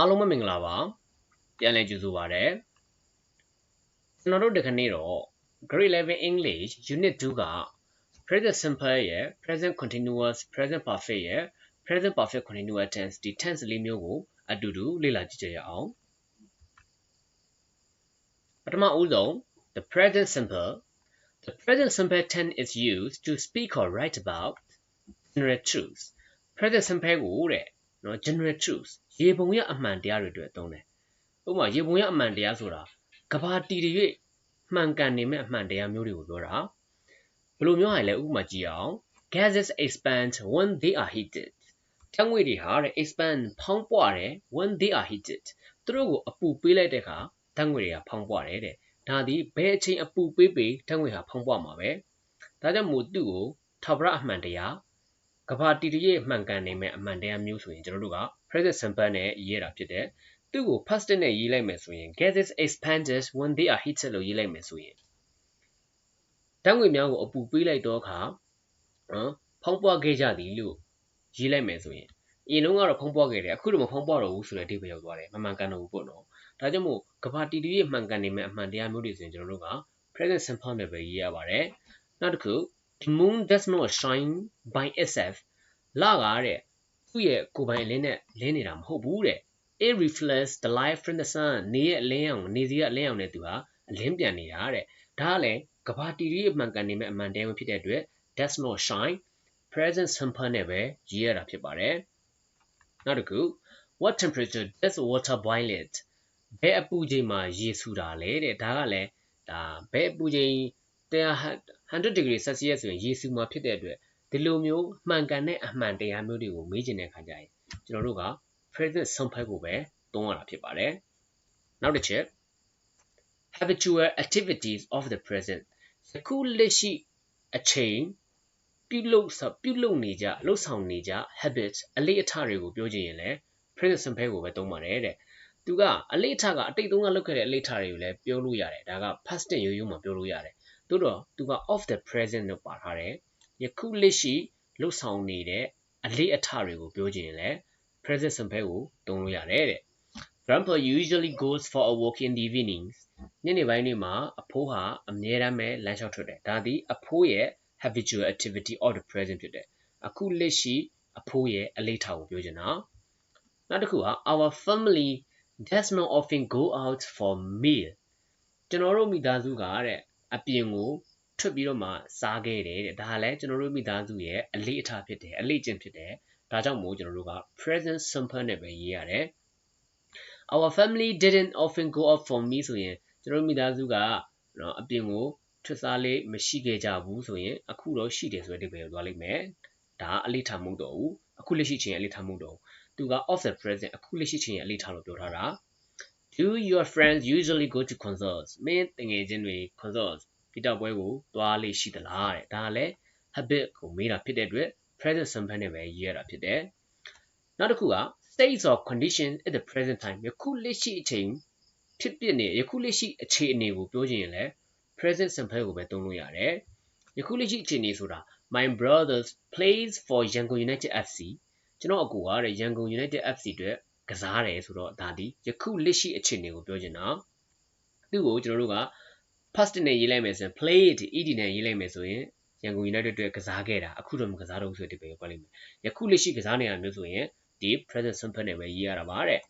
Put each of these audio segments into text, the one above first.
အားလုံးပဲမင်္ဂလာပါပြန်လည်ကြိုဆိုပါရစေကျွန်တော်တို့ဒီကနေ့တော့ Grade 11 English Unit 2က present simple ရဲ့ present continuous present perfect ရဲ့ present perfect continuous tense ဒီ tense လေးမျိုးကိုအတူတူလေ့လာကြည့်ကြရအောင်ပထမဦးဆုံး the present simple the present simple tense is used to speak or write about general truths present simple ကိုတဲ့ နော် general truths ရေပုံရအမှန်တရားတွေအတွက်သုံးတယ်ဥပမာရေပုံရအမှန်တရားဆိုတာကဘာတီတရွေ့မှန်ကန်နေမဲ့အမှန်တရားမျိုးတွေကိုပြောတာဘယ်လိုမျိုးဟာလဲဥပမာကြည့်အောင် gases expand when they are heated တံငွေတွေဟာတဲ့ expand ဖောင်းပွားတယ် when they are heated သူတို့ကိုအပူပေးလိုက်တဲ့အခါတံငွေတွေကဖောင်းပွားတယ်တဲ့ဒါသည်ဘယ်အချိန်အပူပေးပေးတံငွေဟာဖောင်းပွားမှာပဲဒါကြောင့်မို့သူ့ကိုထာဝရအမှန်တရား ကဘာတီတရွေ့မှန်ကန်နေမဲ့အမှန်တရားမျိုးဆိုရင်ကျွန်တော်တို့က present simple နဲ့ရေးရတာဖြစ်တယ်သူ့ကို past tense နဲ့ရေးလိုက်မယ်ဆိုရင် gases expanded when they are heated လို့ရေးလိုက်မယ်ဆိုရင်တန်းငွေများကိုအပူပေးလိုက်တော့အခါနော်ဖောင်းပွားခဲ့ကြသည်လို့ရေးလိုက်မယ်ဆိုရင်အရင်တုန်းကတော့ဖုံးပွားခဲ့တယ်အခုတော့မဖုံးပွားတော့ဘူးဆိုတဲ့အဓိပ္ပာယ်ရောက်သွားတယ်မမှန်ကန်တော့ဘူးပေါ့နော်ဒါကြောင့်မို့ကဘာတီတီရဲ့မှန်ကန်နေမဲ့အမှန်တရားမျိုးတွေဆိုရင်ကျွန်တော်တို့က present simple နဲ့ပဲရေးရပါတယ်နောက်တစ်ခု the moon does not shine by itself လကားတဲ့သူ့ရဲ့ကိုယ်ပိုင်အလင်းနဲ့လင်းနေတာမဟုတ်ဘူးတဲ့ it reflects the light from the sun နေရဲ့အလင်းအောင်နေစီကအလင်းအောင်နဲ့သူဟာအလင်းပြန်နေတာတဲ့ဒါကလည်းကဘာတီရီအမှန်ကန်နေမဲ့အမှန်တရားဖြစ်တဲ့အတွက် does not shine present simple နဲ့ပဲရေးရတာဖြစ်ပါတယ်နောက်တစ်ခု what temperature does water boil it ဘယ်အပူချိန်မှာရေဆူတာလဲတဲ့ဒါကလည်းဒါဘယ်အပူချိန်100 degree celsius ဆိုရင်ရေဆူမှာဖြစ်တဲ့အတွက် ဒီလိုမျိုးမှန်ကန်တဲ့အမှန်တရားမျိုးတွေကိုမေးချင်တဲ့အခါကျရင်ကျွန်တော်တို့က present simple ကိုပဲသုံးရတာဖြစ်ပါတယ်နောက်တစ်ချက် habitual activities of the present ယခုလက်ရှိအချိန်ပြုလုပ်ပြုလုပ်နေကြလှုပ်ဆောင်နေကြ habits အလေးအထတွေကိုပြောချင်ရင်လည်း present simple ကိုပဲသုံးပါတယ်တဲ့သူကအလေးအထကအတိတ်တုန်းကလုပ်ခဲ့တဲ့အလေးအထတွေကိုလည်းပြောလို့ရတယ်ဒါက past tense ရိုးရိုးမှာပြောလို့ရတယ်သို့တော့သူက of the present လို့ပါထားတယ် ယခုလက်ရှိလှုပ်ဆောင်နေတဲ့အလေးအထတွေကိုပြောချင်ရင်လည်း present simple ကိုသုံးလို့ရတယ်တဲ့ Grandpa usually goes for a walk in the evenings ညနေပိုင်းတွေမှာအဖိုးဟာအမြဲတမ်းပဲလမ်းလျှောက်ထွက်တယ်ဒါသည်အဖိုးရဲ့ habitual activity of the present ဖြစ်တယ်အခုလက်ရှိအဖိုးရဲ့အလေးထားကိုပြောချင်တာနောက်တစ်ခုက our family does not often go out for meal ကျွန်တော်တို့မိသားစုကတဲ့အပြင်ကို ထွက်ပြီးတော့မှစားခဲ့တယ်တဲ့ဒါကလည်းကျွန်တော်တို့မိသားစုရဲ့အလေးအထားဖြစ်တယ်အလေးကျင့်ဖြစ်တယ်ဒါကြောင့်မို့ကျွန်တော်တို့က present simple နဲ့ပဲရေးရတယ် our family didn't often go out for me ဆိုရင်ကျွန်တော်မိသားစုကနော်အပြင်ကိုထွက်စားလေးမရှိခဲ့ကြဘူးဆိုရင်အခုတော့ရှိတယ်ဆိုတဲ့ဒီပဲသွားလိမ့်မယ်ဒါအလေးထားမှုတော့ဘူးအခုလက်ရှိချင်းအလေးထားမှုတော့သူက of the present အခုလက်ရှိချင်းရဲ့အလေးထားလို့ပြောထားတာ do your friends usually go to concerts မင်းတငယ်ချင်းတွေ concerts ဂီတပွဲကိုသွားလေးရှိသလားတဲ့ဒါကလည်း habit ကိုမေးတာဖြစ်တဲ့အတွက် present simple နဲ့ပဲရေးရတာဖြစ်တယ်နောက်တစ်ခုက states of condition at the present time ယခုလက်ရှိအချိန်ဖြစ်ပျက်နေယခုလက်ရှိအခြေအနေကိုပြောချင်ရင်လည်း present simple ကိုပဲသုံးလို့ရတယ်ယခုလက်ရှိအခြေအနေဆိုတာ my brothers plays for Yangon United FC ကျွန်တော်အကူကတဲ့ Yangon United FC အတွက်ကစားတယ်ဆိုတော့ဒါဒီယခုလက်ရှိအခြေအနေကိုပြောချင်တာသူ့ကိုကျွန်တော်တို့က past နဲ့ရေးလိုက်မယ်ဆိုရင် played ed နဲ့ရေးလိုက်မယ်ဆိုရင်ရန်ကုန် United အတွက်ကစားခဲ့တာအခုတော့မကစားတော့ဘူးဆိုတဲ့ပဲပြောလိုက်မယ်ယခုလက်ရှိကစားနေတာမျိုးဆိုရင်ဒီ present simple နဲ့ပဲရေးရတာပါတဲ့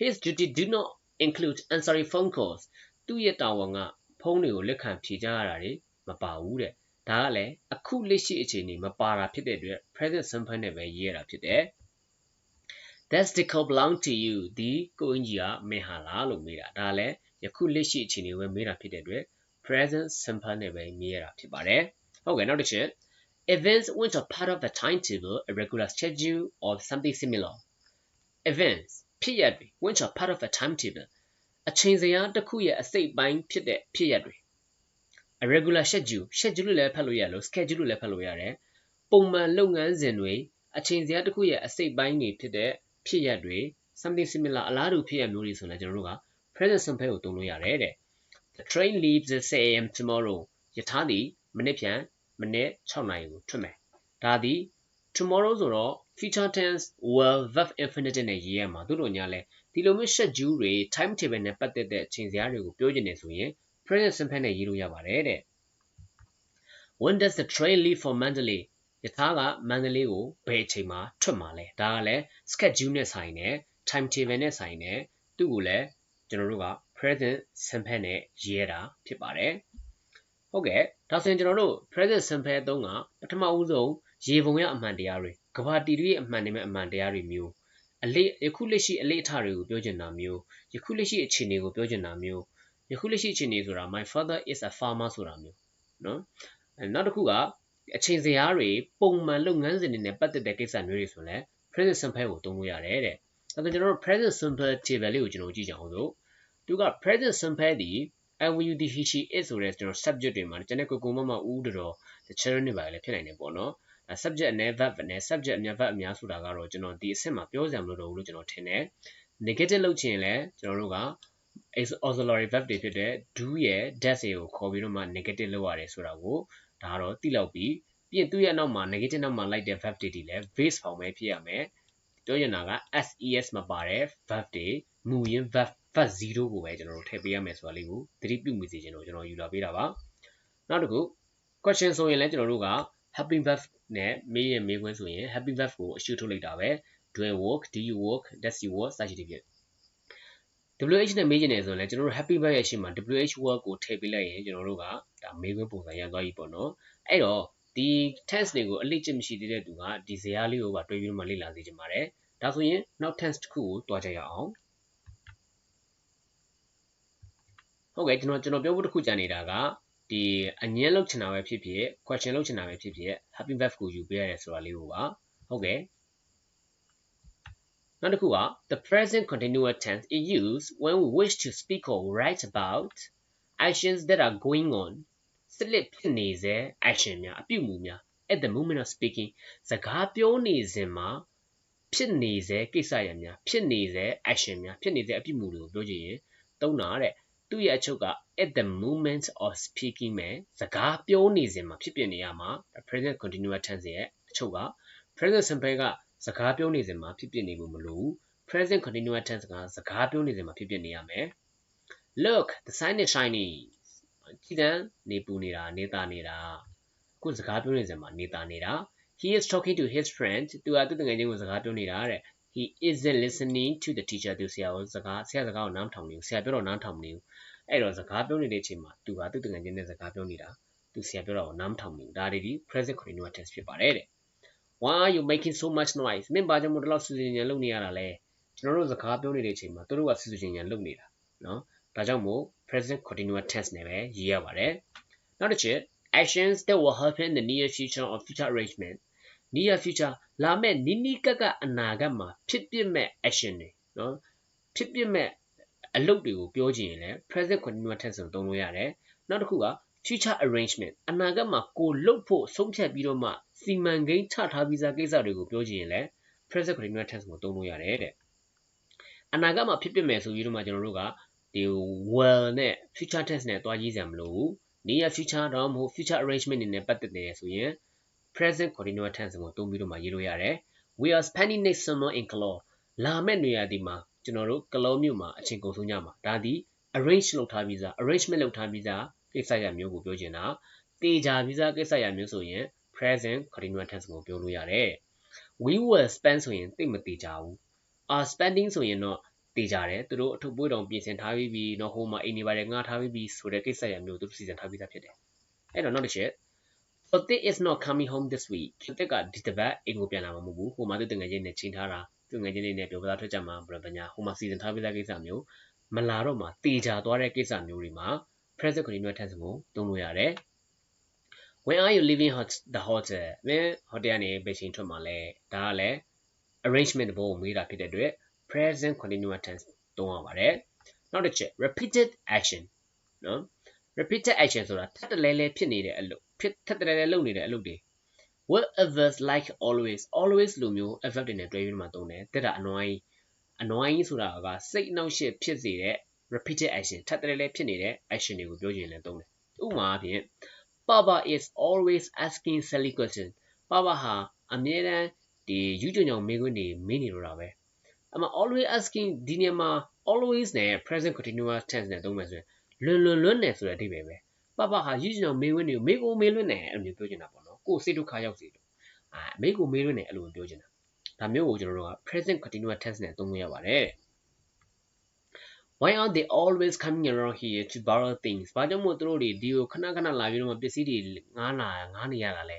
his duty do not include answering phone calls သူ့ရဲ့တာဝန်ကဖုန်းတွေကိုလက်ခံဖြေကြရတာတွေမပါဘူးတဲ့ဒါကလည်းအခုလက်ရှိအခြေအနေမပါတာဖြစ်တဲ့အတွက် present simple နဲ့ပဲရေးရတာဖြစ်တယ် That sticker belong to you ဒီကိုအင်ကြီးကမင်းဟာလားလို့မေးတာဒါလည်းယခုလက်ရှိအခြေအနေကိုမေးတာဖြစ်တဲ့အတွက် present simple နဲ့ပဲမေးရတာဖြစ်ပါတယ်ဟုတ်ကဲ့နောက်တစ်ချက် events which are part of the timetable a regular schedule or something similar events ဖြစ်ရပ်တွေ which are part of a timetable အချိန်စရာတစ်ခုရဲ့အစိတ်ပိုင်းဖြစ်တဲ့ဖြစ်ရပ်တွေ a regular schedule schedule လို့လည်းဖတ်လို့ရလို့ schedule လို့လည်းဖတ်လို့ရတယ်ပုံမှန်လုပ်ငန်းစဉ်တွေအချိန်စရာတစ်ခုရဲ့အစိတ်ပိုင်းတွေဖြစ်တဲ့ဖြစ်ရပ်တွေ something similar အလားတူဖြစ်ရပ်မျိုးတွေဆိုရင်ကျွန်တော်တို့က present simple ကိုသုံးလို့ရတယ်တဲ့ The train leaves at 6 am tomorrow ယထာသည်မနေ့ပြန်မနေ့6နာရီကိုထွက်မယ်ဒါသည် tomorrow ဆိုတော့ future tense will verb infinitive နဲ့ရေးရမှာသူတို့ညာလဲဒီလိုမျိုး schedule တွေ timetable နဲ့ပတ်သက်တဲ့အချိန်စရာတွေကိုပြောချင်နေဆိုရင် present simple နဲ့ရေးလို့ရပါတယ်တဲ့ when does the train leave for Mandalay ယထာကမန္တလေးကိုဘယ်အချိန်မှာထွက်မှာလဲဒါကလည်း schedule နဲ့ဆိုင်တယ် timetable နဲ့ဆိုင်တယ်သူ့ကိုလည်းကျွန်တော်တို့က present simple နဲ့ရေးတာဖြစ်ပါတယ်။ဟုတ်ကဲ့ဒါဆိုရင်ကျွန်တော်တို့ present simple အသုံးကပထမဦးဆုံးရေပုံရအမှန်တရားတွေကဘာတီရီရဲ့အမှန်တွေမဲ့အမှန်တရားတွေမျိုးအလေးယခုလက်ရှိအလေးအထတွေကိုပြောချင်တာမျိုးယခုလက်ရှိအခြေအနေကိုပြောချင်တာမျိုးယခုလက်ရှိအခြေအနေဆိုတာ my father is a farmer ဆိုတာမျိုးနော်နောက်တစ်ခုကအချိန်စရာတွေပုံမှန်လုပ်ငန်းစဉ်တွေနဲ့ပတ်သက်တဲ့ကိစ္စမျိုးတွေဆိုရင် present simple ကိုသုံးလို့ရတယ်တဲ့ဒါဆိုကျွန်တော်တို့ present simple table လေးကိုကျွန်တော်ကြည့်ကြအောင်လို့ သူက present simple ဒီ will the he she is ဆိုတဲ့ကျွန်တော် subject တွေမှာကျွန်တော်ကိုကိုမမဦးတော် the children တွေပါလည်းဖြစ်နိုင်တယ်ပေါ့နော်။ subject နဲ့ verb နဲ့ subject အများ verb အများဆိုတာကတော့ကျွန်တော်ဒီအဆင့်မှာပြောစရာမလိုတော့ဘူးလို့ကျွန်တော်ထင်တယ်။ negative လုပ်ချင်လည်းကျွန်တော်တို့က auxiliary verb တွေဖြစ်တဲ့ do ရဲ့ does ကိုခေါ်ပြီးတော့မှ negative လုပ်ရတယ်ဆိုတာကိုဒါကတော့သိလောက်ပြီးပြီးရင်သူ့ရဲ့နောက်မှာ negative နောက်မှာလိုက်တဲ့ verb တွေဒီလည်း base form ပဲဖြစ်ရမယ်ပြောချင်တာက ses မပါတဲ့ verb တွေမူရင်း verb verb 0ကိုပဲကျွန်တော်တို့ထည့်ပေးရမယ်ဆိုတာလေးကိုသတိပြုမိစေချင်လို့ကျွန်တော်ယူလာပေးတာပါနောက်တစ်ခု question ဆိုရင်လည်းကျွန်တော်တို့က happy verb နဲ့မေးရင်မေးခွန်းဆိုရင် happy verb ကိုအရှုထုတ်လိုက်တာပဲ do you work do you work does you work စသဖြင့် WH နဲ့မေးချင်တယ်ဆိုရင်လည်းကျွန်တော်တို့ happy verb ရဲ့ရှေ့မှာ WH word ကိုထည့်ပေးလိုက်ရင်ကျွန်တော်တို့ကဒါမေးခွန်းပုံစံရသွားပြီပေါ့နော်အဲ့တော့ဒီ tense တွေကိုအလိကျင့်မရှိသေးတဲ့သူကဒီဇာတ်လေးကိုပါတွေးပြီးမှလေ့လာစေချင်ပါတယ်ဒါဆိုရင်နောက် tense တစ်ခုကိုတွားကြရအောင် ဟုတ်ကဲ့ကျွန်တော်ကျွန်တော်ပြောဖို့တစ်ခုကြံနေတာကဒီအငင်းလောက်ချင်တာပဲဖြစ်ဖြစ် question လောက်ချင်တာပဲဖြစ်ဖြစ် happy verb ကိုယူပေးရတယ်ဆိုတာလေးကိုပါဟုတ်ကဲ့နောက်တစ်ခုက the present continuous tense is used when we wish to speak or write about actions that are going on စလစ်ဖြစ်နေစေ action များအပြုအမူများ at the moment of speaking စကားပြောနေစဉ်မှာဖြစ်နေစေကိစ္စရပ်များဖြစ်နေစေ action များဖြစ်နေစေအပြုအမူတွေကိုပြောကြည့်ရင်သုံးတာတဲ့ သူ့ရဲ့အချုပ်က at the moment of speaking ပဲစကားပြောနေစဉ်မှာဖြစ်ပြနေရမှာ present continuous tense ရဲ့အချုပ်က present simple ကစကားပြောနေစဉ်မှာဖြစ်ပြနေဖို့မလိုဘူး present continuous tense ကစကားပြောနေစဉ်မှာဖြစ်ပြနေရမယ် look the sign is shiny ကြည်တန်းနေပူနေတာနေတာနေတာခုစကားပြောနေစမှာနေတာနေတာ he is talking to his friend သူကသူ့တငယ်ချင်းကိုစကားပြောနေတာတဲ့ he isn't listening to the teacher သူဆရာကိုစကားဆရာစကားကိုနားမထောင်နေဘူးဆရာပြောတော့နားထောင်နေဘူး အဲ့တော့စကားပြောနေတဲ့အချိန်မှာသူကသူ့တငယ်ချင်းနဲ့စကားပြောနေတာသူဆရာပြောတာကိုနားမထောင်နေဘူးဒါတွေဒီ present continuous tense ဖြစ်ပါတယ်တဲ့ why are you making so much noise မင်းဘာကြောင့်မို့ဒီလောက်ဆူဆူညံလုပ်နေရတာလဲကျွန်တော်တို့စကားပြောနေတဲ့အချိန်မှာသူတို့ကဆူဆူညံလုပ်နေတာနော်ဒါကြောင့်မို့ present continuous tense နဲ့ပဲရေးရပါတယ်နောက်တစ်ချက် actions that will happen in the near future or future arrangement near future လာမယ့်နီးနီးကပ်ကအနာဂတ်မှာဖြစ်ပျက်မဲ့ action တွေနော်ဖြစ်ပျက်မဲ့ အလုပ်တွေကိုပြောချင်ရင်လည်း present continuous tense ကိုသုံးလို့ရတယ်နောက်တစ်ခုက future arrangement အနာဂတ်မှာကိုလုပ်ဖို့ဆုံးဖြတ်ပြီးတော့မှစီမံကိန်းချထားပြီးသားကိစ္စတွေကိုပြောချင်ရင်လည်း present continuous tense ကိုသုံးလို့ရတယ်တဲ့အနာဂတ်မှာဖြစ်ပျက်မယ်ဆိုပြီးတော့မှကျွန်တော်တို့ကဒီ well နဲ့ future tense နဲ့တွားရေးစရာမလိုဘူး near future တော့မဟုတ် future arrangement တွေနဲ့ပတ်သက်တယ်ဆိုရင် present continuous tense ကိုသုံးပြီးတော့မှရေးလို့ရတယ် we are spending next summer in Kalor လာမယ့်နေရာဒီမှာ ကျွန်တော်တို့ Kalor မြို့မှာအချိန်ကုန်ဆုံးကြမှာဒါဒီ arrange လုပ်ထားပြီးသား arrangement လုပ်ထားပြီးသားကိစ္စရမျိုးကိုပြောချင်တာတေချာပြီးသားကိစ္စရမျိုးဆိုရင် present continuous tense ကိုပြောလို့ရတယ် we will spend ဆိုရင်သိမတေချာဘူး are spending ဆိုရင်တော့တေးကြတယ်သူတို့အထုပ်ပွေးတော်ပြင်ဆင်ထားပြီးပြီတော့ဟိုမှာအိမ်နေပါတယ်ငှားထားပြီးပြီဆိုတဲ့ကိစ္စရမျိုးသူတို့စီစဉ်ထားပြီးသားဖြစ်တယ်အဲ့တော့နောက်တစ်ချက် Sotik is not coming home this week တစ်ကဒီတစ်ပတ်အိမ်ကိုပြန်လာမှာမဟုတ်ဘူးဟိုမှာသူတငယ်ချင်းနဲ့ချိန်ထားတာ သူငယ်ချင်းတွေနဲ့ပြောပြသားထွက်ကြမှာဘယ်လိုညာဟိုမှာစီစဉ်ထားပြီးသားကိစ္စမျိုးမလာတော့မှတေချာသွားတဲ့ကိစ္စမျိုးတွေမှာ present continuous tense ကိုသုံးလို့ရတယ် When are you leaving the hotel မင်း hotel ကနေဘယ်ချိန်ထွက်မှာလဲဒါကလည်း arrangement ဘို့မေးတာဖြစ်တဲ့အတွက် present continuous tense သုံးရပါတယ်နောက်တစ်ချက် repeated action နော် repeated action ဆိုတာထပ်တလဲလဲဖြစ်နေတဲ့အလုပ်ဖြစ်ထပ်တလဲလဲလုပ်နေတဲ့အလုပ်တွေ what others like always always လိုမျိုး adverb တွေနဲ့တွဲပြီးမှသုံးတယ်တက်တာ annoying annoying ဆိုတာကစိတ်အနှောက်အယှက်ဖြစ်စေတဲ့ repeated action ထပ်တလဲလဲဖြစ်နေတဲ့ action တွေကိုပြောချင်လည်းသုံးတယ်ဥပမာအဖြစ် Papa is always asking silly questions Papa ဟာအမြဲတမ်းဒီယူကျုံကြောင့်မေးခွန်းတွေမေးနေတော့တာပဲအမ always asking ဒီနေရာမှာ always နဲ့ present continuous tense နဲ့သုံးမယ်ဆိုရင်လွန်လွန်လွန်းနေဆိုတဲ့အဓိပ္ပာယ်ပဲပပဟာယူကျုံကြောင့်မေးခွန်းတွေကိုမေးကိုမေးလွန်းနေအဲ့လိုမျိုးပြောချင်တာပေါ့နော် ကိုယ်စိတ်ဒုက္ခရောက်စေလို့အာမေးကိုမေးလွန်းနေအဲ့လိုပြောချင်တာဒါမျိုးကိုကျွန်တော်တို့က present continuous tense နဲ့သုံးလို့ရပါတယ် Why are they always coming around here to borrow things? ဘာကြောင့်မို့သူတို့တွေဒီကိုခဏခဏလာပြီးတော့မှပစ္စည်းတွေငားလာငားနေရတာလဲ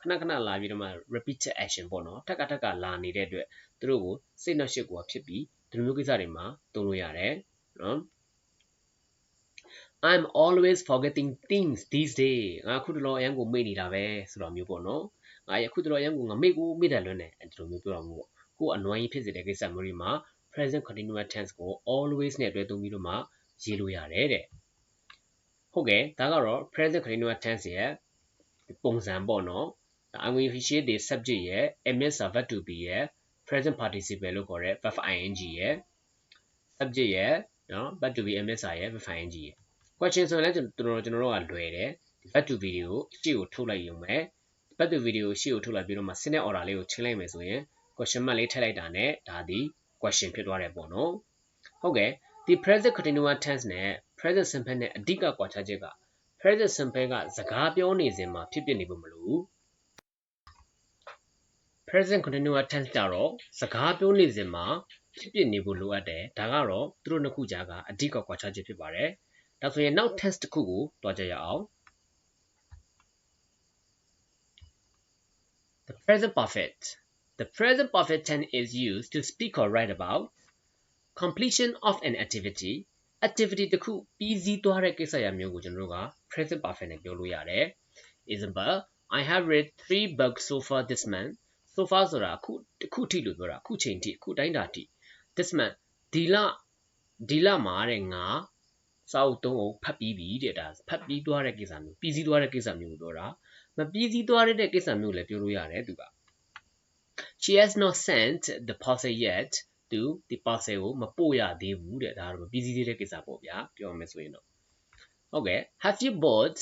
ခဏခဏလာပြီးတော့မှ repeated action ပေါ့နော်ထက်ကထက်ကလာနေတဲ့အတွက်သူတို့ကိုစိတ်နှောက်ရှက်ကိုဖြစ်ပြီးဒီလိုမျိုးကိစ္စတွေမှာသုံးလို့ရတယ်နော် I'm always forgetting things these days ငါခုတလောအရန်ကိုမေ့နေတာပဲဆိုတော့မျိုးပေါ့နော်ငါရခုတလောအရန်ကိုငါမေ့ကိုမေ့တယ်လွန်းတယ်ဒီလိုမျိုးပြောတော့မျိုးပေါ့ကို annoying ဖြစ်စေတဲ့ကိစ္စမျိုးတွေမှာ present continuous tense ကို always နဲ့တွဲသုံးပြီးတော့မှရေးလို့ရတယ်တဲ့ဟုတ်ကဲ့ဒါကတော့ present continuous tense ရဲ့ပုံစံပေါ့နော် I'm going to share the subject ရဲ့ ms verb to be ရဲ့ present participle လို့ခေါ်တဲ့ verb ing ရဲ့ subject ရဲ့နော် verb to be ms ရဲ့ verb ing ရဲ့ question ဆိုရင်လည်းကျွန်တော်ကျွန်တော်တို့ကလွယ်တယ် verb to be ကိုရှေ့ကိုထုတ်လိုက်ရုံပဲ verb to be ကိုရှေ့ကိုထုတ်လိုက်ပြီးတော့မှ synonym order လေးကိုချိန်လိုက်မယ်ဆိုရင် question mark လေးထည့်လိုက်တာနဲ့ဒါဒီ question ဖြစ်သွားတယ်ပေါ့နော်ဟုတ်ကဲ့ဒီ present continuous tense နဲ့ present simple နဲ့အဓိကကွာခြားချက်က present simple ကစကားပြောနေစဉ်မှာဖြစ်ပျက်နေဖို့မလိုဘူး present continuous tense ကြတော့စကားပြောနေစဉ်မှာဖြစ်ပျက်နေဖို့လိုအပ်တယ်ဒါကတော့သူတို့နှစ်ခုကြားကအဓိကကွာခြားချက်ဖြစ်ပါတယ် ဒါဆိုရင်နောက် tense တစ်ခုကိုတွားကြရအောင် The present perfect The present perfect tense is used to speak or write about completion of an activity activity တစ်ခုပြီးစီးသွားတဲ့ကိစ္စရမျိုးကိုကျွန်တော်တို့က present perfect နဲ့ပြောလို့ရတယ် example I have read 3 books so far this month so far ဆိုတာအခုတစ်ခုထိလို့ပြောတာအခုချိန်ထိအခုတိုင်းတာထိ this month ဒီလဒီလမှာတဲ့ငါ စာအုပ်သုံးအုပ်ဖတ်ပြီးပြီတဲ့ဒါဖတ်ပြီးသွားတဲ့ကိစ္စမျိုးပြီးစီးသွားတဲ့ကိစ္စမျိုးကိုပြောတာမပြီးစီးသွားတဲ့ကိစ္စမျိုးလည်းပြောလို့ရတယ်သူက she has not sent the parcel yet သူဒီ parcel ကိုမပို့ရသေးဘူးတဲ့ဒါတော့မပြီးစီးသေးတဲ့ကိစ္စပေါ့ဗျာပြောရမယ်ဆိုရင်တော့ဟုတ်ကဲ့ have you bought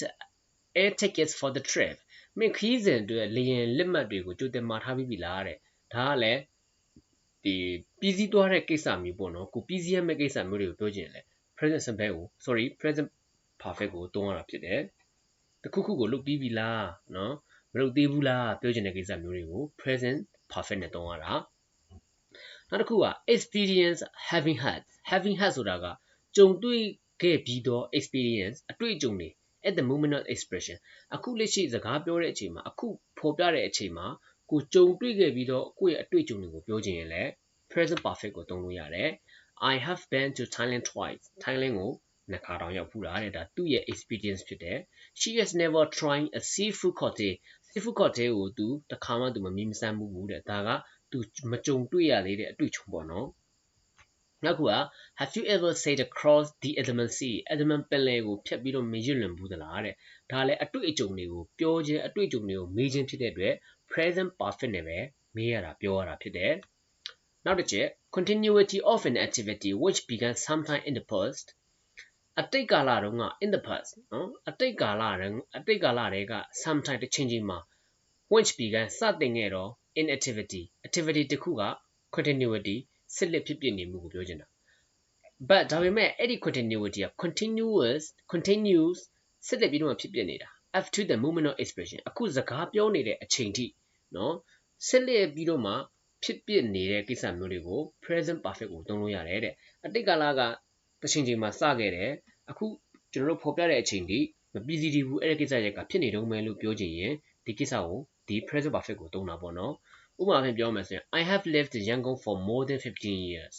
air tickets for the trip မင်းခီးစဉ်အတွက်လေယာဉ်လက်မှတ်တွေကိုကြိုတင်မှာထားပြီးပြီလားတဲ့ဒါကလည်းဒီပြီးစီးသွားတဲ့ကိစ္စမျိုးပေါ့နော်ကိုပြီးစီးရမယ့်ကိစ္စမျိုးတွေကိုပြောချင်တယ် present simple ကို sorry present perfect ကိုသုံးရတာဖြစ်တယ်တခုခုကိုလုပ်ပြီးပြီလားနော်မလုပ်သေးဘူးလားပြောချင်တဲ့ကိစ္စမျိုးတွေကို present perfect နဲ့သုံးရတာနောက်တစ်ခုက experience having had having had ဆိုတာကကြုံတွေ့ခဲ့ပြီးတော့ experience အတွေ့အကြုံတွေ at the moment of expression အခုလက်ရှိစကားပြောတဲ့အချိန်မှာအခုဖော်ပြတဲ့အချိန်မှာကိုကြုံတွေ့ခဲ့ပြီးတော့ကိုယ့်ရဲ့အတွေ့အကြုံတွေကိုပြောချင်ရင်လည်း present perfect ကိုသုံးလို့ရတယ် I have been to Thailand twice Thailand ကိုနှစ်ခါတောင်ရောက်ဖူးတာတဲ့ဒါသူ့ရဲ့ experience ဖြစ်တယ် She has never tried a seafood cocktail seafood cocktail ကိုသူတစ်ခါမှသူမမီးမစမ်းဘူးတဲ့ဒါကသူမကြုံတွေ့ရသေးတဲ့အတွေ့အကြုံပေါ့နော်နောက်ခုက have you ever said across the Andaman Sea Andaman ပင်လယ်ကိုဖြတ်ပြီးတော့မေ့လွန်ဘူးသလားတဲ့ဒါလည်းအတွေ့အကြုံတွေကိုပြောခြင်းအတွေ့အကြုံတွေကိုမေးခြင်းဖြစ်တဲ့အတွက် present perfect နဲ့ပဲမေးရတာပြောရတာဖြစ်တယ် နောက်တစ်ချက် continuity of an activity which began sometime in the past အတိတ်ကာလတုန်းက in the past နော်အတိတ်ကာလတုန်းအတိတ်ကာလတွေက sometime တစ်ချိန်ချိန်မှာ which began စတင်ခဲ့တော့ in activity activity တစ်ခုက continuity ဆက်လက်ဖြစ်ပြနေမှုကိုပြောချင်တာ but ဒါပေမဲ့အဲ့ဒီ continuity က continuous continues ဆက်လက်ပြီးတော့ဖြစ်ပြနေတာ up to the moment of expression အခုစကားပြောနေတဲ့အချိန်ထိနော်ဆက်လက်ပြီးတော့မှ ဖြစ်ပြနေတဲ့ကိစ္စမျိုးတွေကို present perfect ကိုသုံးလို့ရတယ်တဲ့အတိတ်ကာလကတစ်ချိန်ချိန်မှာစခဲ့တယ်အခုကျွန်တော်တို့ဖော်ပြတဲ့အချိန်ထိမပြီးစီးဘူးအဲ့ဒီကိစ္စရက်ကဖြစ်နေတော့မယ်လို့ပြောချင်ရင်ဒီကိစ္စကိုဒီ present perfect ကိုသုံးတာပေါ့နော်ဥပမာဖြင့်ပြောမယ်ဆိုရင် I have lived in Yangon for more than 15 years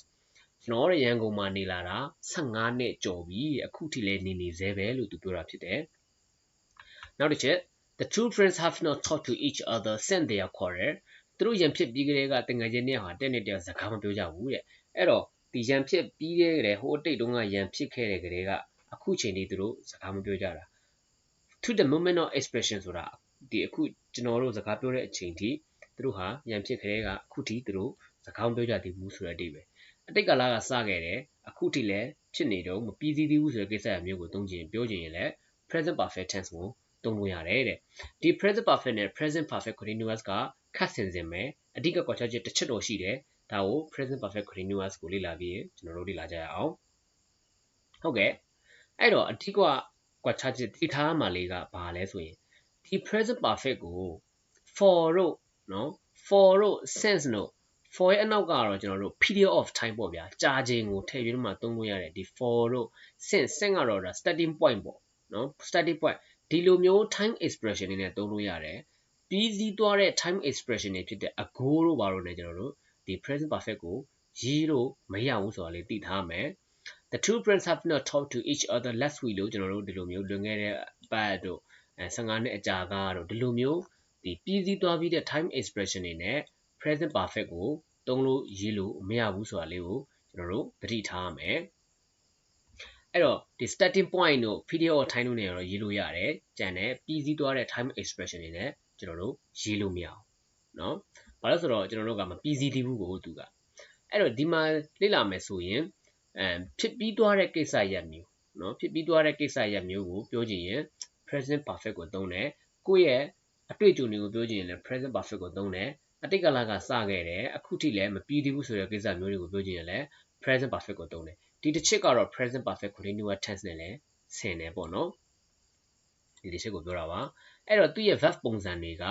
ကျွန်တော်ရန်ကုန်မှာနေလာတာ15နှစ်ကျော်ပြီအခုထိလည်းနေနေသေးပဲလို့သူပြောတာဖြစ်တယ်နောက်တစ်ချက် The two friends have not talked to each other since their quarrel သူ တို့ရန်ဖြစ်ပြီးကလေးကတငယ်ချင်းနဲ့ဟာတက်နေတက်စကားမပြောကြဘူးတဲ့အဲ့တော့ဒီရန်ဖြစ်ပြီးခဲ့တဲ့ဟိုအတိတ်တုန်းကရန်ဖြစ်ခဲ့တဲ့ကလေးကအခုချိန်ဒီသူတို့စကားမပြောကြတာ to the moment of expression ဆိုတာဒီအခုကျွန်တော်တို့စကားပြောတဲ့အချိန်ထိသူတို့ဟာရန်ဖြစ်ခဲ့တဲ့ကအခုထိသူတို့စကားမပြောကြသေးဘူးဆိုတဲ့အတိတ်ပဲအတိတ်ကာလကစခဲ့တယ်အခုထိလည်းဖြစ်နေတော့မပြီးသေးဘူးဆိုတဲ့ကိစ္စမျိုးကိုသုံးချင်ပြောချင်ရင်လည်း present perfect tense ကိုသုံးလို့ရတယ်တဲ့ဒီ present perfect နဲ့ present perfect continuous က ခတ်ဆင်စင်ပဲအဓိကကွာခြားချက်တစ်ချက်တော့ရှိတယ်ဒါကို present perfect continuous ကိုလေ့လာပြီးရင်ကျွန်တော်တို့လေ့လာကြရအောင်ဟုတ်ကဲ့အဲ့တော့အဓိကကွာခြားချက်တိထားမှလေးကဘာလဲဆိုရင်ဒီ present perfect ကို for တို့နော် for တို့ since တို့ for ရဲ့အနောက်ကတော့ကျွန်တော်တို့ period of time ပေါ့ဗျာကြာချိန်ကိုထည့်ပြီးတော့မှသုံးလို့ရတယ်ဒီ for တို့ since since ကတော့ဒါ starting point ပေါ့နော် starting point ဒီလိုမျိုး time expression တွေနဲ့သုံးလို့ရတယ် ပြီးစီးသွားတဲ့ time expression တွေဖြစ်တဲ့ ago တို့ဘာလို့လဲကျွန်တော်တို့ဒီ present perfect ကိုရေးလို့မရဘူးဆိုတာလေးသိထားမယ် The two friends have not talked to each other last week လို့ကျွန်တော်တို့ဒီလိုမျိုးလွန်ခဲ့တဲ့ပတ်တို့အဲ15နှစ်အကြာကတော့ဒီလိုမျိုးဒီပြီးစီးသွားပြီးတဲ့ time expression တွေနဲ့ present perfect ကိုသုံးလို့ရေးလို့မရဘူးဆိုတာလေးကိုကျွန်တော်တို့သတိထားရမယ်အဲ့တော့ဒီ starting point တို့ period of time တို့ ਨੇ တော့ရေးလို့ရတယ်ကြံတယ်ပြီးစီးသွားတဲ့ time expression တွေနဲ့ ကျွန်တော်တို့ရေးလို့မရအောင်เนาะဘာလို့ဆိုတော့ကျွန်တော်တို့ကမပြီးစီးသေးဘူးကိုသူကအဲ့တော့ဒီမှာလေ့လာမယ်ဆိုရင်အဲဖြစ်ပြီးသွားတဲ့ကိစ္စရပ်မျိုးเนาะဖြစ်ပြီးသွားတဲ့ကိစ္စရပ်မျိုးကိုပြောချင်ရင် present perfect ကိုသုံးတယ်ကိုယ့်ရဲ့အတွေ့အကြုံတွေကိုပြောချင်ရင်လည်း present perfect ကိုသုံးတယ်အတိတ်ကာလကစခဲ့တယ်အခုထိလည်းမပြီးသေးဘူးဆိုတဲ့ကိစ္စမျိုးတွေကိုပြောချင်ရင်လည်း present perfect ကိုသုံးတယ်ဒီတစ်ချက်ကတော့ present perfect continuous tense နဲ့လည်းဆင်တယ်ပေါ့နော်ဒီတစ်ချက်ကိုပြောတာပါ အဲ့တော့သူ့ရဲ့ verb ပုံစံတွေက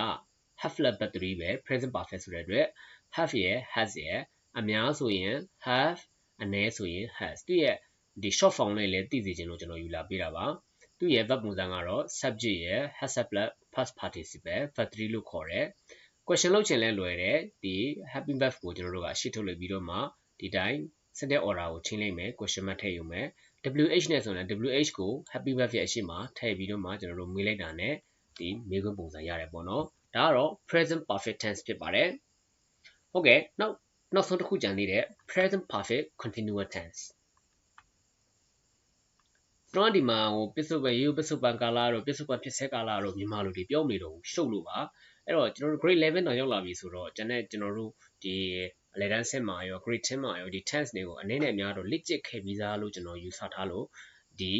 have လက် battery ပဲ present perfect ဆိုတဲ့အတွက် have ရဲ့ has ရဲ့အများဆိုရင် have အနည်းဆိုရင် has သူ့ရဲ့ဒီ short form လေးလည်းသိစေချင်လို့ကျွန်တော်ယူလာပေးတာပါသူ့ရဲ့ verb ပုံစံကတော့ subject ရဲ့ has plus past participle verb 3လို့ခေါ်တယ် question လုပ်ချင်လဲလွယ်တယ်ဒီ happy verb ကိုကျွန်တော်တို့ကအရှိထုတ်လိုက်ပြီးတော့မှဒီတိုင်း set order ကိုချင်းလိုက်မယ် question mark ထည့်ယူမယ် WH နဲ့ဆိုရင် WH ကို happy verb ရဲ့အရှိမထည့်ပြီးတော့မှကျွန်တော်တို့မေးလိုက်တာ ਨੇ ဒီမေးခွန်းပုံစံရတယ်ပေါ့နော်ဒါကတော့ present perfect tense ဖြစ်ပါတယ်ဟုတ်ကဲ့နောက်နောက်ဆုံးတစ်ခုကြံသေးတယ် present perfect continuous tense ကျွန်တော်ဒီမှာဟိုပစ္စုပန်ရေပစ္စုပန်ကာလတို့ပစ္စုပန်ဖြစ်ဆဲကာလတို့မြန်မာလိုတွေပြောမနေတော့ဘူးရှုပ်လို့ပါအဲ့တော့ကျွန်တော်တို့ grade 11တော့ရောက်လာပြီဆိုတော့ကျွန်တော်ကျွန်တော်တို့ဒီအလဲတန်းဆင့်မှာရော grade 10မှာရောဒီ tense တွေကိုအနေနဲ့များတော့ legit ခဲ့ပြီးသားလို့ကျွန်တော်ယူဆထားလို့ဒီ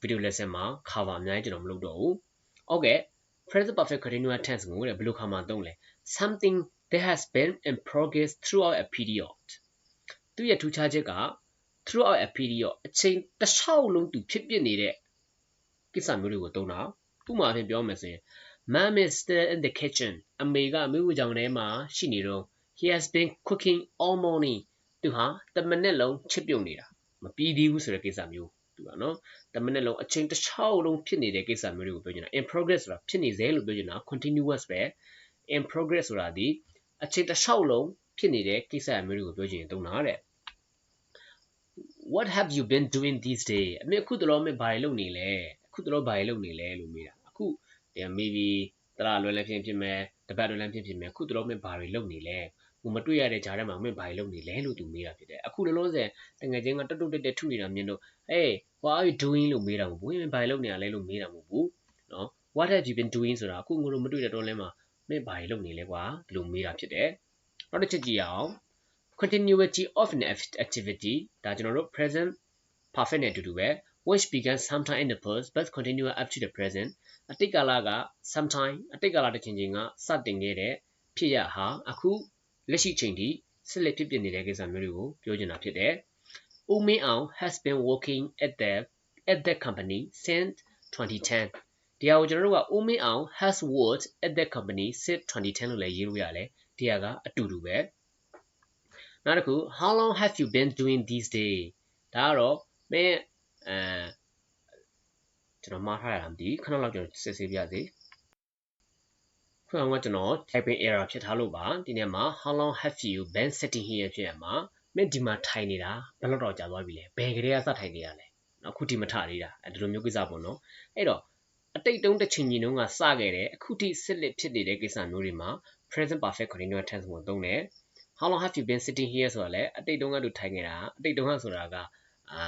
video lesson မှာ cover အများကြီးကျွန်တော်မလုပ်တော့ဘူး။ Okay present perfect continuous tense ကိုလည်းဘယ်လိုခါမှသုံးလဲ something that has been in progress throughout a period သူရဲ့ထူးခြားချက်က throughout a period အချိန်တစ်လျှောက်လုံးသူဖြစ်ပျက်နေတဲ့ကိစ္စမျိုးတွေကိုသုံးတာဥပမာအဖြစ်ပြောမယ်ဆိုရင် Mom is still in the kitchen အမေကမိဖို့ကြောင့်ထဲမှာရှိနေတော့ he has been cooking all morning သူဟာတမနက်လုံးချစ်ပြုတ်နေတာမပြီးသေးဘူးဆိုတဲ့ကိစ္စမျိုး သူကနော်တမနက်လုံးအချိန်တစ်ချောင်းလုံးဖြစ်နေတဲ့ကိစ္စမျိုးတွေကိုပြောချင်တာ in progress ဆိုတာဖြစ်နေစေလို့ပြောချင်တာ continuous ပဲ in progress ဆိုတာဒီအချိန်တစ်ချောင်းလုံးဖြစ်နေတဲ့ကိစ္စမျိုးတွေကိုပြောချင်ရင်တုံးတာတဲ့ what have you been doing these days အမေအခုတလောမင်းဘာတွေလုပ်နေလဲအခုတလောဘာတွေလုပ်နေလဲလို့မေးတာအခု maybe တလားလွယ်လည်းဖြစ်ဖြစ်မယ်တပတ်လွယ်လည်းဖြစ်ဖြစ်မယ်အခုတလောမင်းဘာတွေလုပ်နေလဲ ဟိုမတွေ့ရတဲ့ဂျားထဲမှာမင်းဘာတွေလုပ်နေလဲလို့သူမေးတာဖြစ်တယ်အခုလောလောဆယ်တငယ်ချင်းကတက်တုတ်တက်တက်ထုနေတာမြင်လို့ hey what are you doing လို့မေးတာမဟုတ်ဘူးမင်းဘာတွေလုပ်နေရလဲလို့မေးတာမဟုတ်ဘူးနော် what have you been doing ဆိုတာအခုငိုလို့မတွေ့တဲ့တော့လဲမှာမင်းဘာတွေလုပ်နေလဲကွာဒီလိုမေးတာဖြစ်တယ်နောက်တစ်ချက်ကြည့်အောင် continuity of an activity ဒါကျွန်တော်တို့ present perfect နဲ့အတူတူပဲ which began sometime in the past but continue up to the present အတိတ်ကာလက sometime အတိတ်ကာလတစ်ချိန်ချိန်ကစတင်ခဲ့တဲ့ဖြစ်ရဟာအခု လက်ရှိချိန်ထိဆက်လက်ဖြစ်ပျက်နေတဲ့ကိစ္စမျိုးတွေကိုပြောချင်တာဖြစ်တယ်။ Wu Mingao has been working at the at that company since 2010ဒီဟာကိုကျွန်တော်တို့က Wu Mingao has worked at that company since 2010လို့လည်းရေးလို့ရတယ်။ဒီဟာကအတူတူပဲ။နောက်တစ်ခု How long have you been doing these days ဒါကတော့မင်းအဲကျွန်တော်မှားထားရတာမသိခဏလောက်ကျွန်တော်စစ်ဆေးပြစေ။ ခုနကကျွန်တော် typing error ဖြစ်ထားလို့ပါဒီနေ့မှာ how long have you been sitting here ဖြစ်ရမှာမင်းဒီမှာထိုင်နေတာဘယ်လောက်တော့ကြာသွားပြီလဲဘယ်ကလေးကစထိုင်နေရလဲနော်အခုဒီမထသေးတာအဲဒီလိုမျိုးကိစ္စပေါ့နော်အဲ့တော့အတိတ်တုန်းတစ်ချိန်ကြီးတုန်းကစခဲ့တယ်အခုထိစစ်လက်ဖြစ်နေတဲ့ကိစ္စမျိုးတွေမှာ present perfect continuous tense ကိုသုံးတယ် how long have you been sitting here ဆိုတာလဲအတိတ်တုန်းကလူထိုင်နေတာအတိတ်တုန်းကဆိုတာကအာ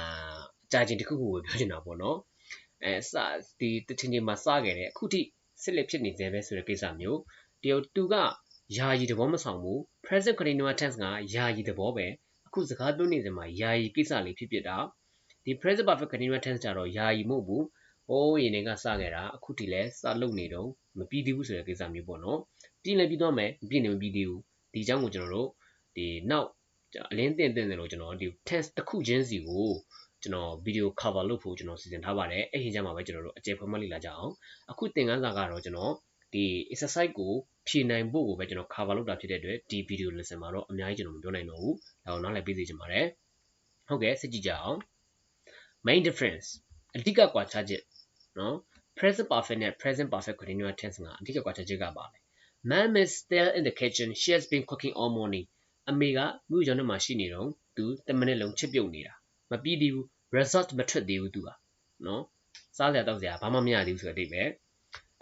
ကြာချိန်တစ်ခုခုကိုပြောချင်တာပေါ့နော်အဲစဒီတစ်ချိန်ချိန်မှာစခဲ့တယ်အခုထိ စစ်လက်ဖြစ်နေသေးပဲဆိုတဲ့ကိစ္စမျိုးတယောက်သူကယာယီသဘောမဆောင်ဘူး present continuous tense ကယာယီသဘောပဲအခုစကားပြောနေစမှာယာယီကိစ္စလေးဖြစ်ဖြစ်တာဒီ present perfect continuous tense ကြတော့ယာယီမဟုတ်ဘူးဟိုးရင်တွေကစခဲ့တာအခုထိလဲစလုပ်နေတော့မပြီးသေးဘူးဆိုတဲ့ကိစ္စမျိုးပေါ့နော်ပြီးလည်းပြီးသွားမယ်ပြီးနေမပြီးသေးဘူးဒီအကြောင်းကိုကျွန်တော်တို့ဒီနောက်အလင်းတင်တင်တယ်လို့ကျွန်တော်ဒီ tense တစ်ခုချင်းစီကို ကျွန်တော် video cover လုပ်ဖို့ကျွန်တော်စီစဉ်ထားပါတယ်အဲ့ဒီကျမှပဲကျွန်တော်တို့အကျယ်ဖွင့်မှလေ့လာကြအောင်အခုသင်ခန်းစာကတော့ကျွန်တော်ဒီ exercise ကိုဖြည့်နိုင်ဖို့ကိုပဲကျွန်တော် cover လုပ်တာဖြစ်တဲ့အတွက်ဒီ video lesson မှာတော့အများကြီးကျွန်တော်မပြောနိုင်တော့ဘူးဒါကိုနားလည်ပေးစေချင်ပါတယ်ဟုတ်ကဲ့စစ်ကြည့်ကြအောင် main difference အဓိကကွာခြားချက်နော် present perfect နဲ့ present perfect continuous tense ကအဓိကကွာခြားချက်ကပါလဲ Mom is still in the kitchen she has been cooking all morning အမေကမြို့ကျောင်းထဲမှာရှိနေတော့သူ10မိနစ်လုံးချစ်ပြုတ်နေတာမပြီးသေးဘူး result မထွက်သေးဘူးသူကနော်စားစရာတောက်စရာဘာမှမရသေးဘူးဆိုတဲ့အတိတ်ပဲ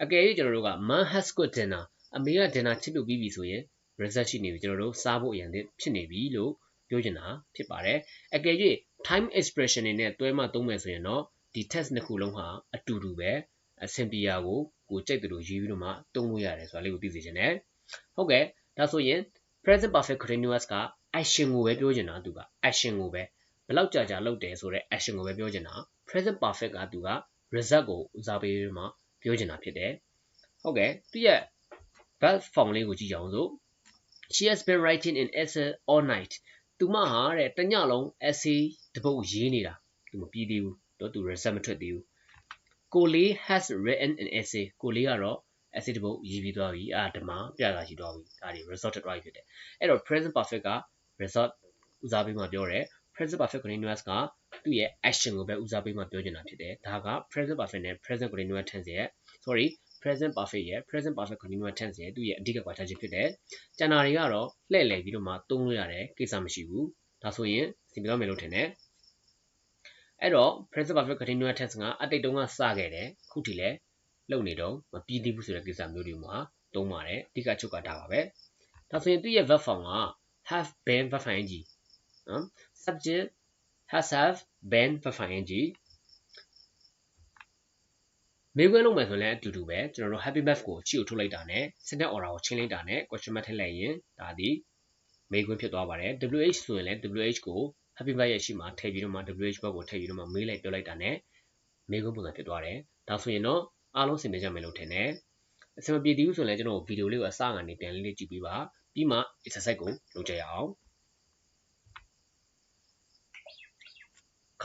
အကယ်၍ကျွန်တော်တို့က mom has cooked dinner အမေက dinner ချစ်ပြုတ်ပြီးပြီဆိုရင် result ရှိနေပြီကျွန်တော်တို့စားဖို့အရင်ဖြစ်နေပြီလို့ပြောချင်တာဖြစ်ပါတယ်အကယ်၍ time expression တွေနဲ့တွဲမှသုံးမယ်ဆိုရင်တော့ဒီ test နှစ်ခုလုံးဟာအတူတူပဲအဆင်ပြေရာကိုကိုကြိုက်တယ်လို့ရေးပြီးတော့မှသုံးလို့ရတယ်ဆိုတာလေးကိုသိစေချင်တယ်ဟုတ်ကဲ့ဒါဆိုရင် present perfect continuous က action ကိုပဲပြောချင်တာသူက action ကိုပဲ ဘယ်လောက်ကြာကြာလုပ်တယ်ဆိုတော့ action ကိုပဲပြောချင်တာ present perfect ကသူက result ကိုဦးစားပေးပြီးမှပြောချင်တာဖြစ်တယ်ဟုတ်ကဲ့သူရဲ့ verb form လေးကိုကြည့်ကြအောင်စို့ she has been writing in essay all night သူမဟာတဲ့တညလုံး essay တပုတ်ရေးနေတာသူမပြီးသေးဘူးတော့သူ result မထွက်သေးဘူးကိုလေး has written an essay ကိုလေးကတော့ essay တပုတ်ရေးပြီးသွားပြီအာဓမ္မပြတာရှိသွားပြီဒါတွေ result ထွက်သွားပြီဖြစ်တယ်အဲ့တော့ present perfect က result ဦးစားပေးမှပြောတယ် present perfect continuous ကသူ့ရဲ့ action ကိုပဲဦးစားပေးမှပြောချင်တာဖြစ်တယ်ဒါက present perfect နဲ့ present continuous tense ရဲ့ sorry present perfect ရဲ့ present perfect continuous tense ရဲ့သူ့ရဲ့အဓိကကွာခြားချက်ဖြစ်တယ်ကျန်တာတွေကတော့လှည့်လည်ပြီးတော့မှသုံးလို့ရတယ်ကိစ္စမရှိဘူးဒါဆိုရင်စီပြောမယ်လို့ထင်တယ်အဲ့တော့ present perfect continuous tense ကအတိတ်တုန်းကစခဲ့တယ်ခုထိလည်းလုပ်နေတော့မပြီးသေးဘူးဆိုတဲ့ကိစ္စမျိုးတွေမှာသုံးပါတယ်အဓိကချုပ်ကဒါပါပဲဒါဆိုရင်သူ့ရဲ့ verb form က have been verb ing နော် subject has have been verb ing မေးခွန်းလုပ်မယ်ဆိုရင်လည်းအတူတူပဲကျွန်တော်တို့ happy math ကိုချီကိုထုတ်လိုက်တာနဲ့ sentence order ကိုချင်းလိုက်တာနဲ့ question mark ထည့်လိုက်ရင်ဒါဒီမေးခွန်းဖြစ်သွားပါတယ် WH ဆိုရင်လည်း WH ကို happy math ရဲ့ရှိမှထည့်ပြီးတော့မှ WH ဘက်ကိုထည့်ပြီးတော့မှမေးလိုက်ပြောလိုက်တာနဲ့မေးခွန်းပုံစံဖြစ်သွားတယ်ဒါဆိုရင်တော့အားလုံးစင်နေကြမယ်လို့ထင်တယ်အဆင်မပြေသေးဘူးဆိုရင်လည်းကျွန်တော်ဗီဒီယိုလေးကိုအစကနေပြန်လေးလေးကြည့်ပေးပါပြီးမှ exercise ကိုလုပ်ကြရအောင်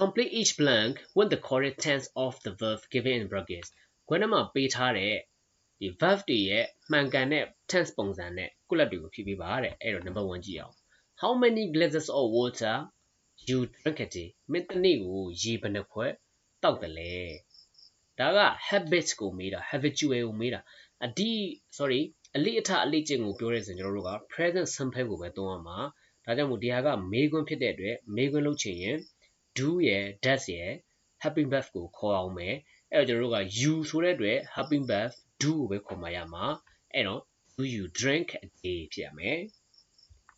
complete each blank with the correct tense of the verb given in brackets ခွန်းထဲမှာပေးထားတဲ့ဒီ verb တွေရဲ့မှန်ကန်တဲ့ tense ပုံစံနဲ့ကုလတ်တွေကိုဖြည့်ပေးပါတဲ့အဲ့တော့ number 1ကြည့်အောင် how many glasses of water you drink a day မင်းတစ်နေ့ကိုရေဘယ်နှခွက်တောက်တယ်လဲဒါက habits ကိုမေးတာ habitual ကိုမေးတာအဒီ sorry အလေးအထအလေးကျင့်ကိုပြောရဲဆိုရင်ကျွန်တော်တို့က present simple ကိုပဲသုံးရမှာဒါကြောင့်မို့ဒီဟာကမေးခွန်းဖြစ်တဲ့အတွက်မေးခွန်းလုပ်ချင်ရင် do ရယ် does ရယ် happy birth ကိုခေါ်အောင်မယ်အဲ့တော့ကျွန်တော်တို့က you ဆိုတဲ့အတွက် happy birth do ကိုပဲခေါ်မှရမှာအဲ့တော့ do you drink a day ဖြစ်ရမယ်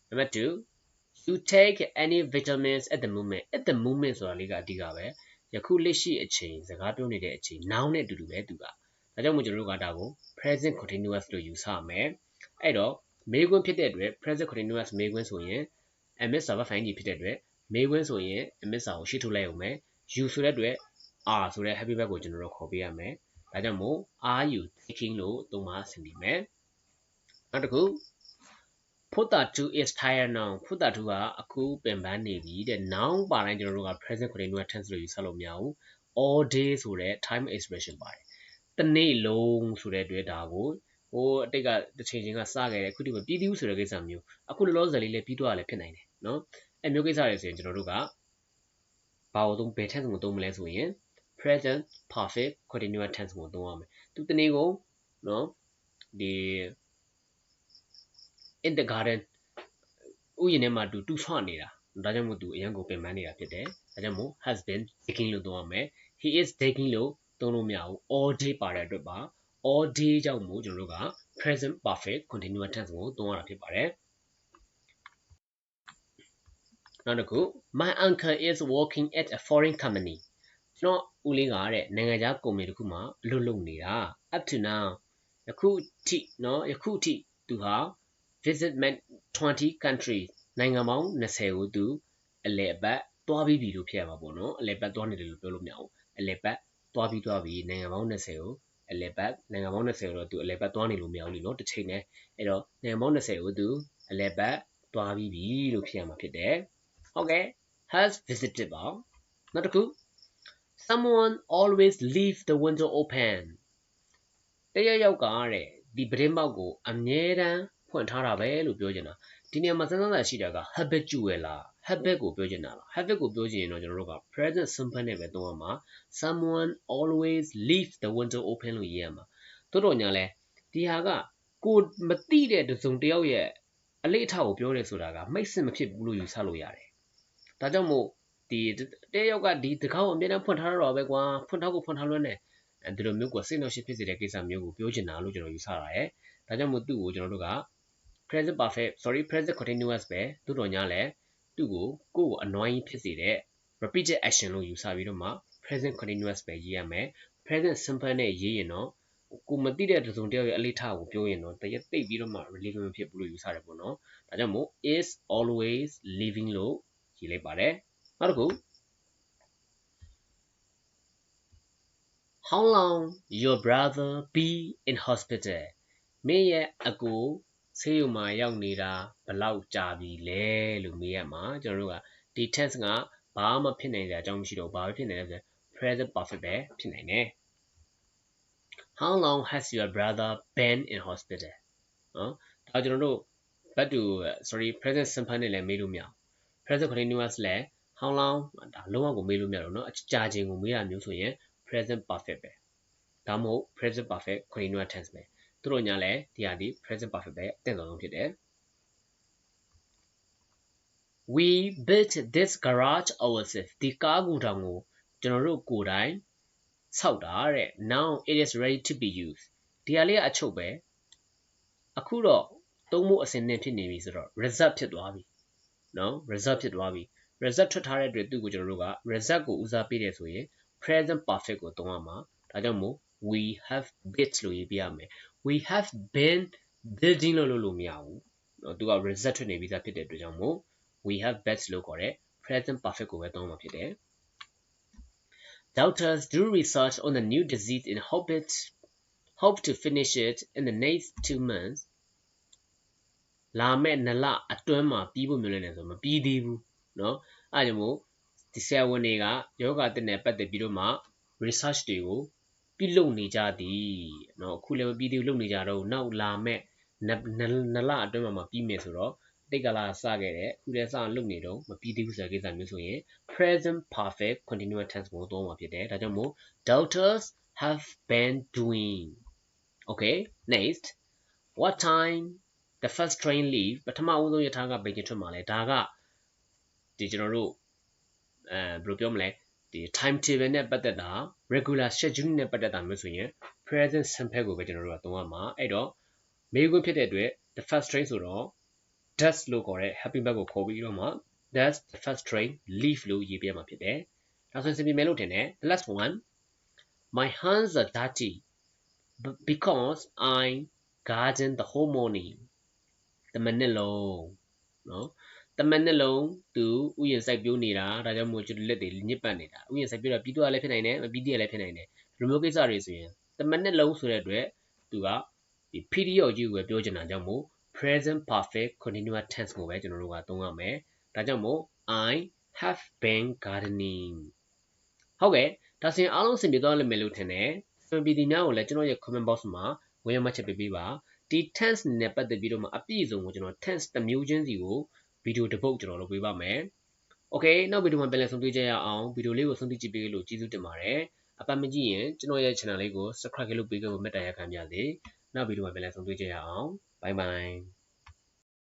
number 2 you take any vitamins at the moment at the moment ဆိုတာလေးကအဓိကပဲယခုလက်ရှိအချိန်စကားပြောနေတဲ့အချိန် noun နဲ့အတူတူပဲသူကဒါကြောင့်မို့ကျွန်တော်တို့ကဒါကို present continuous လို့ယူဆမယ်အဲ့တော့မေးခွန်းဖြစ်တဲ့အတွက် present continuous မေးခွန်းဆိုရင် ms server file ကြီးဖြစ်တဲ့အတွက် မေးခွန်းဆိုရင် ms စာကိုရှေ့ထုတ်လိုက်အောင်မယ် you ဆိုတဲ့အတွက် r ဆိုတဲ့ happy verb ကိုကျွန်တော်တို့ခေါ်ပေးရမယ်ဒါကြောင့်မို့ are you taking လို့သုံးပါဆင်ပြီးမယ်နောက်တစ်ခု put that to is tired now put that to ကအခုပင်ပန်းနေပြီတဲ့ noun ပါတိုင်းကျွန်တော်တို့က present continuous tense လို့ယူဆလို့မရဘူး all day ဆိုတဲ့ time expression ပါတယ်တနေ့လုံးဆိုတဲ့အတွက်ဒါကိုဟိုအတိတ်ကတစ်ချိန်ချင်းကစခဲ့တယ်အခုဒီမှာပြီးသေးဘူးဆိုတဲ့ကိစ္စမျိုးအခုလောလောဆယ်လေးလည်းပြီးတော့လည်းဖြစ်နိုင်တယ်နော် အဲမျိုးကိစ္စတွေဆိုရင်ကျွန်တော်တို့ကဘာကိုသုံးဘယ် tense ကိုသုံးမလဲဆိုရင် present perfect continuous tense ကိုသုံးရမယ်သူတနေ့ကိုနော်ဒီ in the garden ဥယျာဉ်ထဲမှာတူတူဆွနေတာဒါကြောင့်မို့သူအရန်ကိုပင်ပန်းနေတာဖြစ်တယ်ဒါကြောင့်မို့ has been taking လို့သုံးရမယ် he is taking လို့သုံးလို့မရဘူး all day ပါတဲ့အတွက်ပါ all day ကြောင့်မို့ကျွန်တော်တို့က present perfect continuous tense ကိုသုံးရတာဖြစ်ပါတယ် နောက်တစ်ခု my uncle is working at a foreign company ကျွန်တော်ဦးလေးကတဲ့နိုင်ငံခြားကုမ္ပဏီတစ်ခုမှာအလုပ်လုပ်နေတာ up to now ယခုထိနော်ယခုထိသူဟာ visit met 20 country နိုင်ငံပေါင်း20ကိုသူအလဲပတ်သွားပြီးပြီလို့ဖြစ်ရမှာပေါ့နော်အလဲပတ်သွားနေတယ်လို့ပြောလို့မရဘူးအလဲပတ်သွားပြီးသွားပြီးနိုင်ငံပေါင်း20ကိုအလဲပတ်နိုင်ငံပေါင်း20ကိုတော့သူအလဲပတ်သွားနေလို့မရဘူးလीနော်တစ်ချိန်နဲ့အဲ့တော့နိုင်ငံပေါင်း20ကိုသူအလဲပတ်သွားပြီးပြီလို့ဖြစ်ရမှာဖြစ်တယ် ဟုတ်ကဲ့ has visited ပါနောက်တစ်ခု someone always leave the window open တရယောက်ကတဲ့ဒီပတင်းပေါက်ကိုအမြဲတမ်းဖွင့်ထားတာပဲလို့ပြောချင်တာဒီနေရာမှာစဉ်းစားတာရှိတာက habitual လား habit ကိုပြောချင်တာလား habit ကိုပြောချင်ရင်တော့ကျွန်တော်တို့က present simple နဲ့ပဲသုံးရမှာ someone always leave the window open လို့ရေးရမှာတိုးတော်ညာလဲဒီဟာကကိုမတိတဲ့တစုံတစ်ယောက်ရဲ့အလေးအထားကိုပြောတယ်ဆိုတာကမိတ်စစ်မဖြစ်ဘူးလို့ယူဆလို့ရတယ် ဒါကြောင့်မို့ဒီတယောက်ကဒီတကောက်အမြဲတမ်းဖွင့်ထားတော့ပဲကွာဖွင့်ထားကိုဖွင့်ထားလွန်းတယ်အဲဒီလိုမျိုးကိုစိတ်နှောက်ရှက်ဖြစ်စေတဲ့ကိစ္စမျိုးကိုပြောချင်တာလို့ကျွန်တော်ယူဆတာရဲ့ဒါကြောင့်မို့သူ့ကိုကျွန်တော်တို့က present perfect sorry present continuous ပဲတိုးတော်ညာလဲသူ့ကိုကိုယ့်ကို annoying ဖြစ်စေတဲ့ repeated action လို့ယူဆပြီးတော့မှ present continuous ပဲရေးရမယ် present simple နဲ့ရေးရင်တော့ကိုမသိတဲ့တစုံတယောက်ရဲ့အလေးထားကိုပြောရင်တော့တရက်သိပ်ပြီးတော့မှ relevant မဖြစ်ဘူးလို့ယူဆတယ်ပေါ့နော်ဒါကြောင့်မို့ is always living လို့ ရေးလိုက်ပါတယ်နောက်တစ်ခု How long your brother be in hospital မင်းရဲ့အကိုဆေးရုံမှာရောက်နေတာဘလောက်ကြာပြီလဲလို့မေးရမှာကျွန်တော်တို့ကဒီ tense ကဘာမှဖြစ်နိုင်တဲ့အကြောင်းမရှိတော့ဘာပဲဖြစ်နေလဲဆို present perfect ပဲဖြစ်နိုင်တယ် How long has your brother been in hospital နော်ဒါကျွန်တော်တို့ but to sorry present simple နဲ့လည်းမေးလို့မရဘူး present continuous လည်း how long ဒါလုံးဝကိုမေးလို့မရတော့เนาะအကြာချိန်ကိုမေးရမျိုးဆိုရင် present perfect ပဲဒါမှမဟုတ် present perfect continuous tense ပဲသူတို့ညာလဲဒီဟာဒီ present perfect ပဲအသင့်တော်ဆုံးဖြစ်တယ် we built this garage ourselves ဒီကားကူတောင်ကိုကျွန်တော်တို့ကိုယ်တိုင်ဆောက်တာတဲ့ now it is ready to be used ဒီဟာလေးကအချုပ်ပဲအခုတော့သုံးဖို့အစင်နဲ့ဖြစ်နေပြီဆိုတော့ result ဖြစ်သွားပြီ နော် result ဖြစ်သွားပြီ result ထွက်ထားတဲ့အတွက်သူ့ကိုကျွန်တော်တို့က result ကိုဦးစားပေးတယ်ဆိုရင် present perfect ကိုသုံးရမှာဒါကြောင့်မို့ we have built လို့ရေးပြရမယ် we have been building လို့လို့လို့မရဘူးနော်သူက result ထွက်နေပြီးသားဖြစ်တဲ့အတွက်ကြောင့်မို့ we have built လို့ခေါ်တဲ့ present perfect ကိုပဲသုံးမှာဖြစ်တယ် Doctors do research on the new disease and hope it hope to finish it in the next two months လာမဲ့နလအတွင်းမှာပြီးဖို့မျိုးလဲနေဆိုမပြီးသေးဘူးเนาะအဲဒါကြောင့်မို့ဒီဆရာဝန်တွေကယောဂတက်နဲ့ပတ်သက်ပြီးတော့မှ research တွေကိုပြုလုပ်နေကြသည်เนาะအခုလည်းမပြီးသေးဘူးလုပ်နေကြတော့နောက်လာမဲ့နလအတွင်းမှာမှပြီးမယ်ဆိုတော့တိတ်ကလာစခဲ့တယ်အခုလည်းစလုပ်နေတော့မပြီးသေးဘူးဆိုတဲ့ကိစ္စမျိုးဆိုရင် present perfect continuous tense ကိုသုံးမှာဖြစ်တယ်ဒါကြောင့်မို့ doctors have been doing okay next what time the first train leave ပထမဦးဆုံးရထားကဘယ်ချိန်ထွက်မှာလဲဒါကဒီကျွန်တော်တို့အဲဘယ်လိုပြောမလဲဒီ time table နဲ့ပတ်သက်တာ regular schedule နဲ့ပတ်သက်တာမျိုးဆိုရင် present simple ကိုပဲကျွန်တော်တို့ကသုံးရမှာအဲ့တော့မေးခွန်းဖြစ်တဲ့အတွက် the first train ဆိုတော့ does လို့ခေါ်တဲ့ happy verb ကိုခေါ်ပြီးတော့မှ does the first train leave လို့ရေးပြမှာဖြစ်တယ်ဒါဆိုရင်စင်ပြမယ်လို့ထင်တယ် the last one my hands are dirty because I garden the whole morning တမနစ်လုံးနော်တမနစ်လုံးသူဥယျာဉ်စိုက်ပျိုးနေတာဒါကြောင့်မို့ကျွန်တော်လက်တွေညစ်ပတ်နေတာဥယျာဉ်စိုက်ပျိုးတာပြီးတော့လည်းဖြစ်နိုင်တယ်မပြီးသေးလည်းဖြစ်နိုင်တယ်ဒီလိုမျိုးကိစ္စတွေဆိုရင်တမနစ်လုံးဆိုတဲ့အတွက်သူကဒီ period ကြီးကိုပဲပြောချင်တာကြောင့်မို့ present perfect continuous tense ကိုပဲကျွန်တော်တို့ကသုံးရမယ်ဒါကြောင့်မို့ I have been gardening ဟုတ်ကဲ့ဒါဆိုရင်အားလုံးအဆင်ပြေသွားလိမ့်မယ်လို့ထင်တယ်စံပီဒီများကိုလည်းကျွန်တော်ရဲ့ comment box မှာဝင်ရမှချက်ပေးပေးပါ ဒီ tense နဲ့ပတ်သက်ပြီးတော့မှအပြည့်အစုံကိုကျွန်တော် tense တစ်မျိုးချင်းစီကိုဗီဒီယိုတစ်ပုတ်ကျွန်တော်လုပ်ပေးပါမယ်။ Okay နောက်ဗီဒီယိုမှာပြန်လည်ဆုံတွေ့ကြရအောင်ဗီဒီယိုလေးကိုဆုံးဖြတ်ကြည့်ပေးလို့ကျေးဇူးတင်ပါတယ်။အပတ်မကြည့်ရင်ကျွန်တော်ရဲ့ channel လေးကို subscribe လုပ်ပေးကြဖို့မေတ္တာရပ်ခံပါရစေ။နောက်ဗီဒီယိုမှာပြန်လည်ဆုံတွေ့ကြရအောင်။ Bye bye